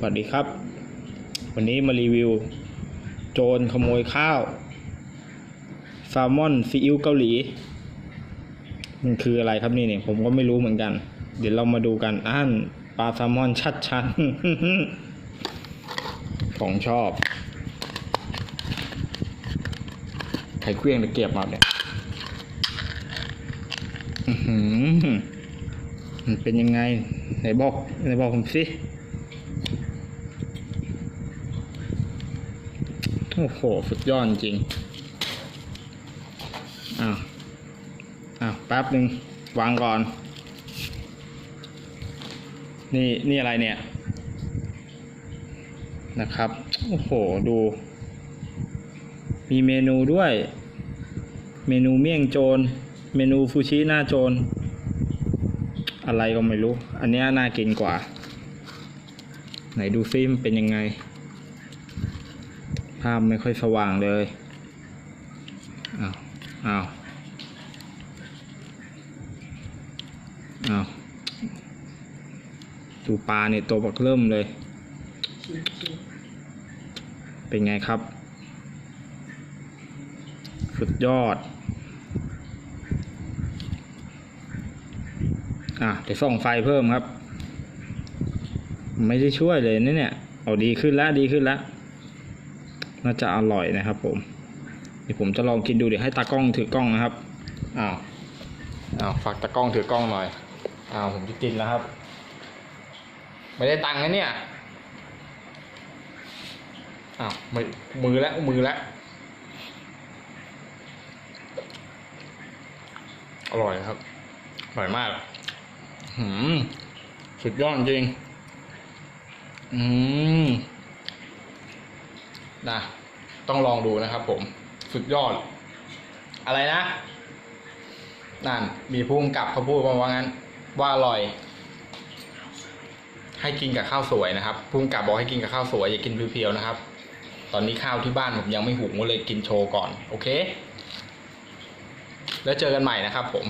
สวัสดีครับ วันนี้มารีวิว โจรขโมยข้าวแซลมอนซีอิ๊วเกาหลี มันคืออะไรครับนี่เนี่ยผมก็ไม่รู้เหมือนกัน เดี๋ยวเรามาดูกันอ่านปลาแซลมอนชัดชันของชอบไข่เครื่องตะเกียบมาเนี่ยมันเป็นยังไงไหนบอกไหนบอกผมสิ โอ้โห สุดยอดจริง อ้าว อ้าว แป๊บหนึ่งวางก่อน นี่ นี่อะไรเนี่ย นะครับ โอ้โห ดู มีเมนูด้วย เมนูเมี่ยงโจร เมนูฟูชิหน้าโจร อะไรก็ไม่รู้ อันนี้น่ากินกว่า ไหนดูซิมเป็นยังไง ภาพไม่ค่อยสว่างเลยอ้าวอ้าวอ้าวดูปลาเนี่ยตัวบักเริ่มเลย เป็นไงครับ สุดยอด อะเดี๋ยวส่องไฟเพิ่มครับ ไม่ได้ช่วยเลยนะเนี่ย เอาดีขึ้นแล้วดีขึ้นแล้ว น่าจะอร่อยนะครับผมเดี๋ยวผมจะลองกินดูเดี๋ยวให้ตากล้องถือกล้องนะครับอ้าวอ้าวฝากตากล้องถือกล้องหน่อยอ้าวผมจะกินแล้วครับ ไม่ได้ตังค์นะเนี่ยอ้าวไม่มือแล้วมือแล้วอร่อยครับ อร่อยมากหืมสุดยอดจริง อืม นะต้องลองดูนะครับผมสุดยอด อะไรนะ นั่น มีผู้กำกับเขาพูดมาว่างั้น ว่าอร่อย ให้กินกับข้าวสวยนะครับผู้กำกับบอกให้กินกับข้าวสวยอย่ากินเพียวๆนะครับ ตอนนี้ข้าวที่บ้านผมยังไม่หุงก็เลยกินโชว์ก่อน โอเค แล้วเจอกันใหม่นะครับผม